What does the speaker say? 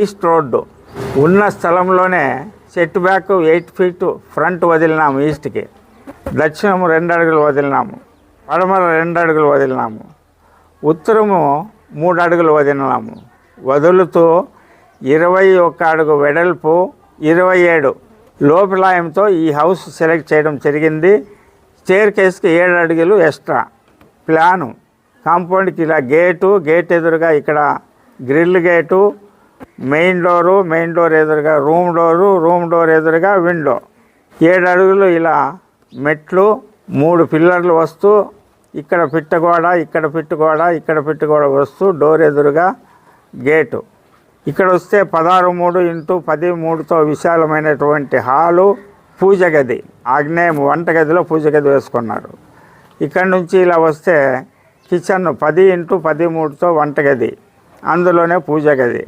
East road. ఉన్న స్థలంలోనే set back eight feet front వదిలినాము ఈస్ట్కి. దక్షిణము రెండు అడుగులు వదిలినాము. పడమర రెండు అడుగులు వదిలినాము. ఉత్తరము మూడు అడుగులు వదిలినాము. వదులుతూ ఇరవై ఒక్క అడుగు వెడల్పు ఇరవై ఏడు. లోపలాయంతో ఈ హౌస్ సెలెక్ట్ చేయడం జరిగింది. స్టేర్ కేస్కి ఏడు అడుగులు ఎక్స్ట్రా. ప్లాను. కాంపౌండ్కి ఇలా గేటు గేట్ ఎదురుగా ఇక్కడ grill gate main door main door ఎదురుగా రూమ్ డోరు రూమ్ డోర్ ఎదురుగా విండో. ఏడు అడుగులు ఇలా మెట్లు మూడు పిల్లర్లు వస్తూ ఇక్కడ పిట్టగోడ ఇక్కడ పిట్టుగోడ ఇక్కడ పిట్టుగోడ వస్తూ డోర్ ఎదురుగా గేటు. ఇక్కడ వస్తే పదహారు మూడు ఇంటూ పది మూడుతో విశాలమైనటువంటి హాలు పూజ గది. ఆగ్నేయం వంటగదిలో పూజ గది వేసుకున్నారు. ఇక్కడ నుంచి ఇలా వస్తే కిచెన్ పది ఇంటూ పది మూడుతో వంటగది అందులోనే పూజ గది.